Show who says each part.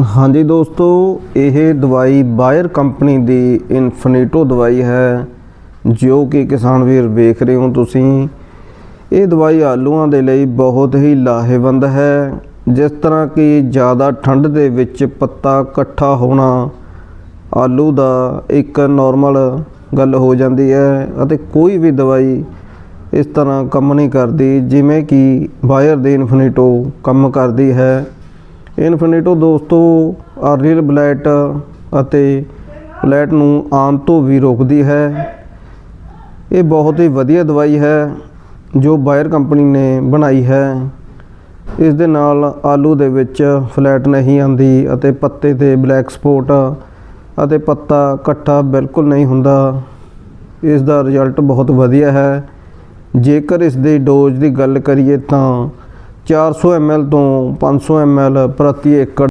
Speaker 1: ਹਾਂਜੀ ਦੋਸਤੋ, ਇਹ ਦਵਾਈ ਬਾਇਰ ਕੰਪਨੀ ਦੀ ਇਨਫਿਨਿਟੋ ਦਵਾਈ ਹੈ, ਜੋ ਕਿ ਕਿਸਾਨ ਵੀਰ ਵੇਖ ਰਹੇ ਹੋ ਤੁਸੀਂ। ਇਹ ਦਵਾਈ ਆਲੂਆਂ ਦੇ ਲਈ ਬਹੁਤ ਹੀ ਲਾਹੇਵੰਦ ਹੈ, ਜਿਸ ਤਰ੍ਹਾਂ ਕਿ ਜ਼ਿਆਦਾ ਠੰਡ ਦੇ ਵਿੱਚ ਪੱਤਾ ਇਕੱਠਾ ਹੋਣਾ ਆਲੂ ਦਾ ਇੱਕ ਨਾਰਮਲ ਗੱਲ ਹੋ ਜਾਂਦੀ ਹੈ ਅਤੇ ਕੋਈ ਵੀ ਦਵਾਈ ਇਸ ਤਰ੍ਹਾਂ ਕੰਮ ਨਹੀਂ ਕਰਦੀ, ਜਿਵੇਂ ਕਿ ਬਾਇਰ ਦੀ ਇਨਫਿਨਿਟੋ ਕੰਮ ਕਰਦੀ ਹੈ। ਇਨਫਿਨਿਟੋ ਦੋਸਤੋ ਆਰਲੀਅਲ ਬਲੈਟ ਅਤੇ ਬਲੈਟ ਨੂੰ ਆਮ ਤੋਂ ਵੀ ਰੋਕਦੀ ਹੈ। ਇਹ ਬਹੁਤ ਹੀ ਵਧੀਆ ਦਵਾਈ ਹੈ ਜੋ ਬਾਇਰ ਕੰਪਨੀ ਨੇ ਬਣਾਈ ਹੈ। ਇਸ ਦੇ ਨਾਲ ਆਲੂ ਦੇ ਵਿੱਚ ਫਲੈਟ ਨਹੀਂ ਆਂਦੀ ਅਤੇ ਪੱਤੇ ਤੇ ਬਲੈਕ ਸਪੋਟ ਅਤੇ ਪੱਤਾ ਇਕੱਠਾ ਬਿਲਕੁਲ ਨਹੀਂ ਹੁੰਦਾ। ਇਸ ਦਾ ਰਿਜ਼ਲਟ ਬਹੁਤ ਵਧੀਆ ਹੈ। ਜੇਕਰ ਇਸ ਦੀ ਡੋਜ਼ ਦੀ ਗੱਲ ਕਰੀਏ ਤਾਂ 400 ml ਤੋਂ 500 ml ਪ੍ਰਤੀ ਏਕੜ